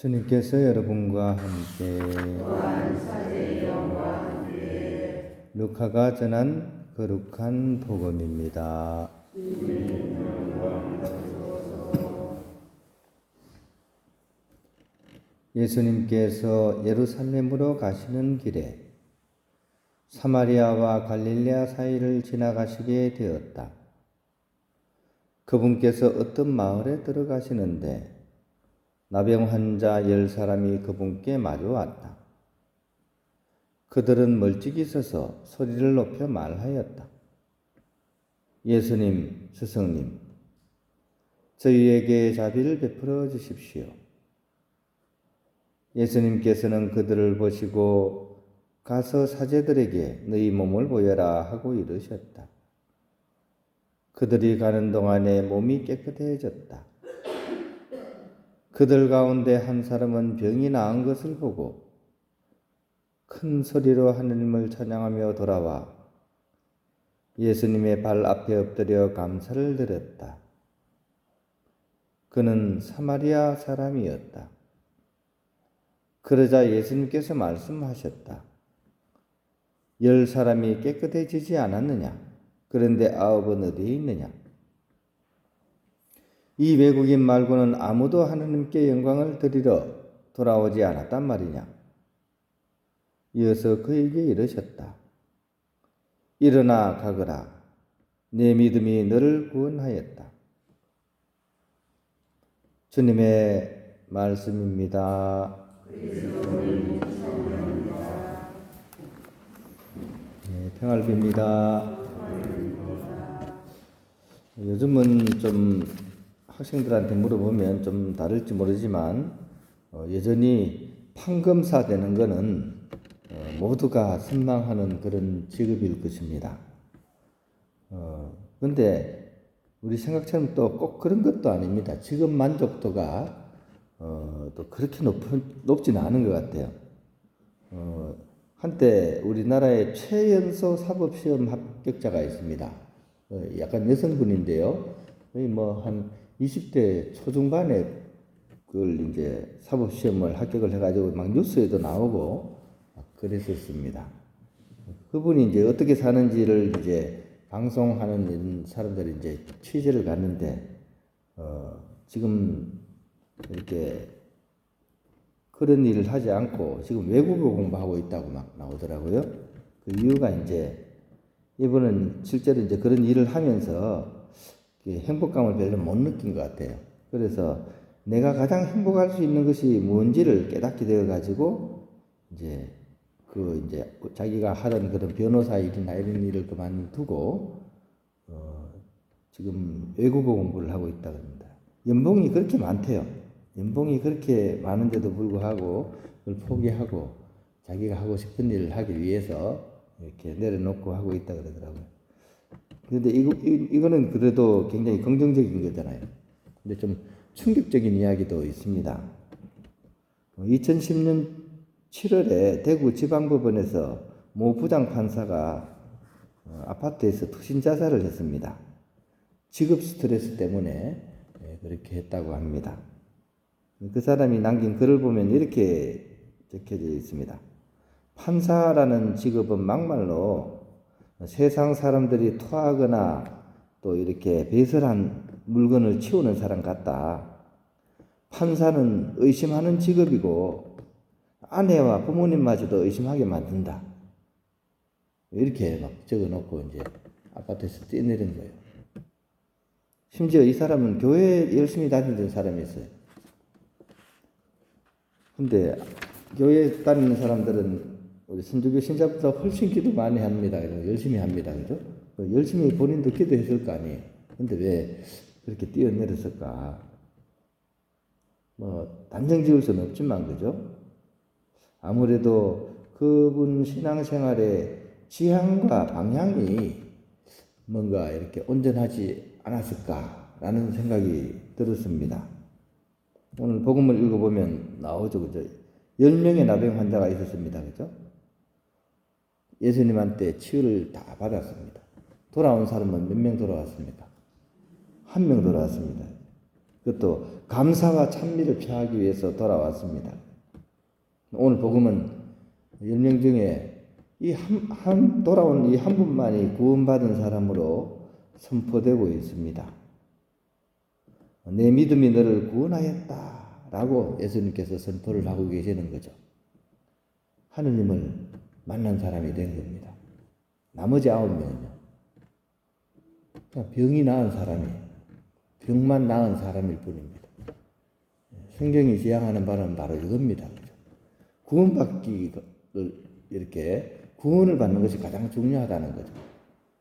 주님께서 여러분과 함께 루카가 전한 거룩한 복음입니다. 예수님께서 예루살렘으로 가시는 길에 사마리아와 갈릴레아 사이를 지나가시게 되었다. 그분께서 어떤 마을에 들어가시는데 나병 환자 열 사람이 그분께 마주 왔다. 그들은 멀찍이 서서 소리를 높여 말하였다. 예수님, 스승님, 저희에게 자비를 베풀어 주십시오. 예수님께서는 그들을 보시고 가서 사제들에게 너희 몸을 보여라 하고 이르셨다. 그들이 가는 동안에 몸이 깨끗해졌다. 그들 가운데 한 사람은 병이 나은 것을 보고 큰 소리로 하느님을 찬양하며 돌아와 예수님의 발 앞에 엎드려 감사를 드렸다. 그는 사마리아 사람이었다. 그러자 예수님께서 말씀하셨다. 열 사람이 깨끗해지지 않았느냐? 그런데 아홉은 어디에 있느냐? 이 외국인 말고는 아무도 하나님께 영광을 드리러 돌아오지 않았단 말이냐? 이어서 그에게 이르셨다. 일어나 가거라. 내 믿음이 너를 구원하였다. 주님의 말씀입니다. 네, 평화를 빕니다. 요즘은 좀 학생들한테 물어보면 좀 다를지 모르지만 어, 여전히 판검사 되는 것은 어, 모두가 선망하는 그런 직업일 것입니다. 어, 근데 우리 생각처럼 또 꼭 그런 것도 아닙니다. 직업 만족도가 어, 또 그렇게 높, 높지는 않은 것 같아요. 어, 한때 우리나라에 최연소 사법시험 합격자가 있습니다. 어, 약간 여성분인데요. 뭐한 20대 초중반에 그걸 이제 사법시험을 합격을 해가지고 막 뉴스에도 나오고 그랬었습니다. 그분이 이제 어떻게 사는지를 이제 방송하는 사람들이 이제 취재를 갔는데, 어, 지금 이렇게 그런 일을 하지 않고 지금 외국어 공부하고 있다고 막 나오더라고요. 그 이유가 이제 이분은 실제로 이제 그런 일을 하면서 행복감을 별로 못 느낀 것 같아요. 그래서 내가 가장 행복할 수 있는 것이 뭔지를 깨닫게 되어 가지고 이제 그 이제 자기가 하던 그런 변호사 일이나 이런 일을 그만두고 어 지금 외국어 공부를 하고 있다 그럽니다. 연봉이 그렇게 많대요. 연봉이 그렇게 많은데도 불구하고 그걸 포기하고 자기가 하고 싶은 일을 하기 위해서 이렇게 내려놓고 하고 있다 그러더라고요. 근데 이거, 이 거는 그래도 굉장히 긍정적인 거잖아요. 근데 좀 충격적인 이야기도 있습니다. 2010년 7월에 대구 지방법원에서 모 부장 판사가 어, 아파트에서 투신 자살을 했습니다. 직업 스트레스 때문에 예, 그렇게 했다고 합니다. 그 사람이 남긴 글을 보면 이렇게 적혀져 있습니다. 판사라는 직업은 막말로 세상 사람들이 토하거나 또 이렇게 배설한 물건을 치우는 사람 같다. 판사는 의심하는 직업이고 아내와 부모님마저도 의심하게 만든다. 이렇게 막 적어 놓고 이제 아파트에서 뛰어내린 거예요. 심지어 이 사람은 교회 열심히 다니던 사람이었어요. 근데 교회 다니는 사람들은 우리 선주교 신자보다 훨씬 기도 많이 합니다. 열심히 합니다. 그죠? 열심히 본인도 기도했을 거 아니에요. 근데 왜 그렇게 뛰어내렸을까? 뭐, 단정 지을 수는 없지만, 그죠? 아무래도 그분 신앙생활의 지향과 방향이 뭔가 이렇게 온전하지 않았을까라는 생각이 들었습니다. 오늘 복음을 읽어보면 나오죠. 그죠? 10명의 나병 환자가 있었습니다. 그죠? 예수님한테 치유를 다 받았습니다. 돌아온 사람은 몇 명 돌아왔습니까? 한 명 돌아왔습니다. 그 그것도 감사와 찬미를 표하기 위해서 돌아왔습니다. 오늘 복음은 열명 중에 이 한 한 돌아온 이 한 분만이 구원받은 사람으로 선포되고 있습니다. 내 믿음이 너를 구원하였다 라고 예수님께서 선포를 하고 계시는 거죠. 하느님을 만난 사람이 된 겁니다. 나머지 아홉 명은요. 병이 나은 사람이 병만 나은 사람일 뿐입니다. 성경이 지향하는 바는 바로 이겁니다. 구원받기를 이렇게 구원을 받는 것이 가장 중요하다는 거죠.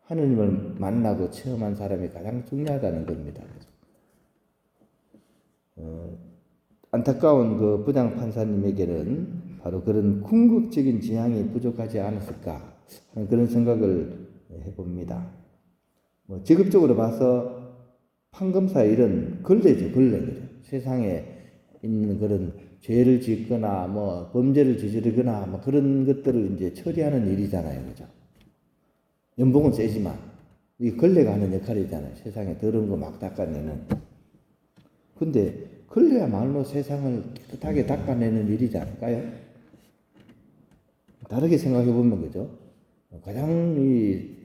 하느님을 만나고 체험한 사람이 가장 중요하다는 겁니다. 어, 안타까운 그 부장 판사님에게는 바로 그런 궁극적인 지향이 부족하지 않았을까 하는 그런 생각을 해봅니다. 뭐 직업적으로 봐서 판검사 일은 걸레죠, 걸레. 세상에 있는 그런 죄를 짓거나 뭐 범죄를 저지르거나 뭐 그런 것들을 이제 처리하는 일이잖아요, 그죠. 연봉은 세지만 이 걸레가 하는 역할이잖아요. 세상에 더러운 거 막 닦아내는. 근데 걸레야말로 세상을 깨끗하게 닦아내는 일이지 않을까요? 다르게 생각해 보면 그죠? 가장 이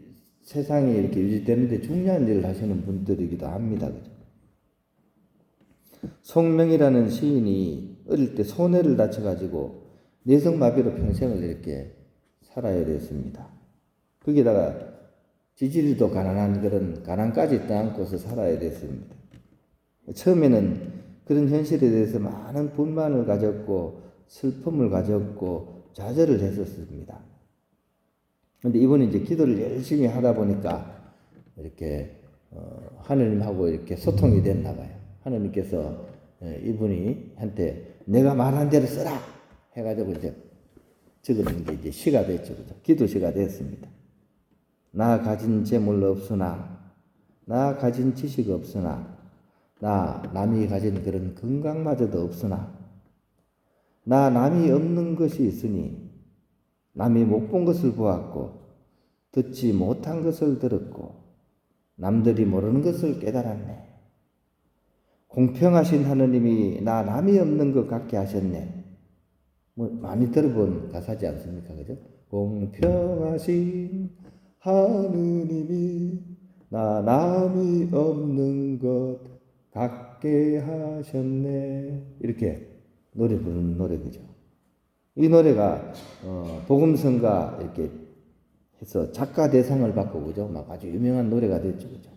세상이 이렇게 유지되는데 중요한 일을 하시는 분들이기도 합니다. 그죠? 송명이라는 시인이 어릴 때 손해를 다쳐가지고 내성마비로 평생을 이렇게 살아야 됐습니다. 거기다가 지지리도 가난한 그런 가난까지 떠안고서 살아야 됐습니다. 처음에는 그런 현실에 대해서 많은 분만을 가졌고 슬픔을 가졌고 좌절을 했었습니다. 근데 이번에 이제 기도를 열심히 하다 보니까 이렇게 어, 하느님하고 이렇게 소통이 됐나 봐요. 하느님께서 예, 이분이 한테 내가 말한 대로 써라 해가지고 이제 적은 게 이제 시가 됐죠, 그죠? 기도 시가 됐습니다. 나 가진 재물 없으나 나 가진 지식 없으나 나 남이 가진 그런 건강마저도 없으나 나 남이 없는 것이 있으니 남이 못 본 것을 보았고 듣지 못한 것을 들었고 남들이 모르는 것을 깨달았네. 공평하신 하느님이 나 남이 없는 것 같게 하셨네. 뭐 많이 들어본 가사지 않습니까? 그죠? 공평하신 하느님이 나 남이 없는 것 같게 하셨네. 이렇게 노래 부르는 노래 그죠? 이 노래가 어, 복음성가 이렇게 해서 작가 대상을 받고 그죠? 막 아주 유명한 노래가 됐죠, 그죠?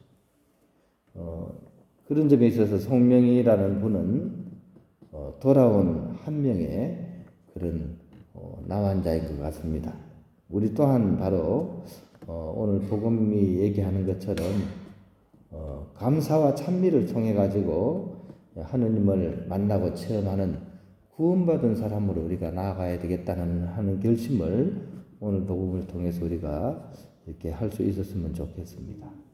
어, 그런 점에 있어서 송명이라는 분은 어, 돌아온 한 명의 그런 어, 나환자인 것 같습니다. 우리 또한 바로 어, 오늘 복음이 얘기하는 것처럼 어, 감사와 찬미를 통해 가지고 하느님을 만나고 체험하는 구원받은 사람으로 우리가 나아가야 되겠다는 하는 결심을 오늘 복음을 통해서 우리가 이렇게 할 수 있었으면 좋겠습니다.